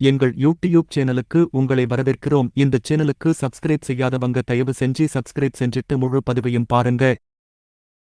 எங்கள் யூடியூப் சேனலுக்கு உங்களை வரவேற்கிறோம். இந்த சேனலுக்கு சப்ஸ்கிரைப் செய்யாதவங்க தயவு செஞ்சு சப்ஸ்கிரைப் செஞ்சிட்டு முழு பதிவையும் பாருங்க.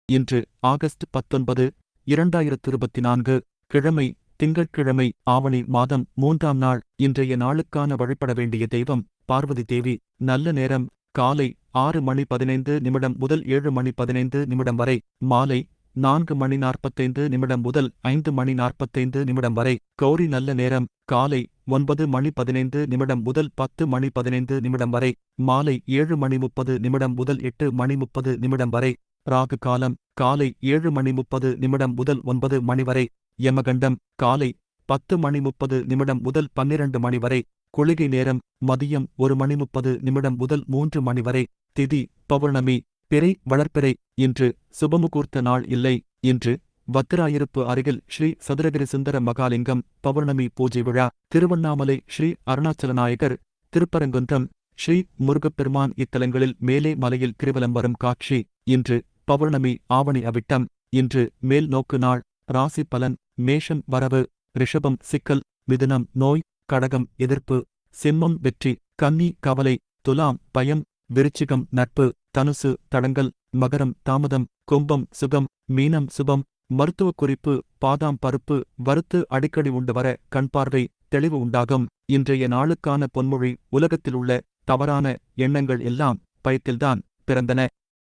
இன்று ஆகஸ்ட் பத்தொன்பது இரண்டாயிரத்து இருபத்தி நான்கு கிழமை திங்கட்கிழமை ஆவணி மாதம் மூன்றாம் நாள். இன்றைய நாளுக்கான வழிபட வேண்டிய தெய்வம் பார்வதி தேவி. நல்ல நேரம் காலை ஆறு மணி பதினைந்து நிமிடம் முதல் ஏழு மணி பதினைந்து நிமிடம் வரை மாலை நான்கு மணி நாற்பத்தைந்து நிமிடம் முதல் ஐந்து மணி நாற்பத்தைந்து நிமிடம் வரை. கௌரி நல்ல நேரம் காலை ஒன்பது மணி பதினைந்து நிமிடம் முதல் பத்து மணி பதினைந்து நிமிடம் வரை மாலை ஏழு மணி முப்பது நிமிடம் முதல் எட்டு மணி முப்பது நிமிடம் வரை ராகு காலம் காலை ஏழு மணி முப்பது நிமிடம் முதல் ஒன்பது மணி வரை யமகண்டம் காலை பத்து மணி முப்பது நிமிடம் முதல் பன்னிரண்டு மணி வரை குளிகை நேரம் மதியம் ஒரு மணி முப்பது நிமிடம் முதல் மூன்று மணி வரை திதி பௌர்ணமி பிறை வளர்ப்பிறை இன்று சுபமுகூர்த்த நாள் இல்லை இன்று வத்திராயிருப்பு அருகில் ஸ்ரீ சதுரகிரி சுந்தர மகாலிங்கம் பௌர்ணமி பூஜை விழா திருவண்ணாமலை ஸ்ரீ அருணாச்சலநாயகர் திருப்பரங்குன்றம் ஸ்ரீ முருகப்பெருமான் இத்தலங்களில் மேலே மலையில் கிருவலம் வரும் காட்சி இன்று பௌர்ணமி ஆவணி அவிட்டம் இன்று மேல் நோக்கு நாள் ராசி பலன் மேஷம் வரவு ரிஷபம் சிக்கல் மிதுனம் நோய் கடகம் எதிர்ப்பு சிம்மம் வெற்றி கன்னி கவலை துலாம் பயம் விருச்சிகம் நட்பு தனுசு தடங்கல் மகரம் தாமதம் கும்பம் சுகம் மீனம் சுபம் மருத்துவ குறிப்பு பாதாம் பருப்பு வறுத்து அடிக்கடி உண்டு வர கண் பார்வை தெளிவு உண்டாகும். இன்றைய நாளுக்கான பொன்மொழி உலகத்திலுள்ள தவறான எண்ணங்கள் எல்லாம் பயத்தில்தான் பிறந்தன.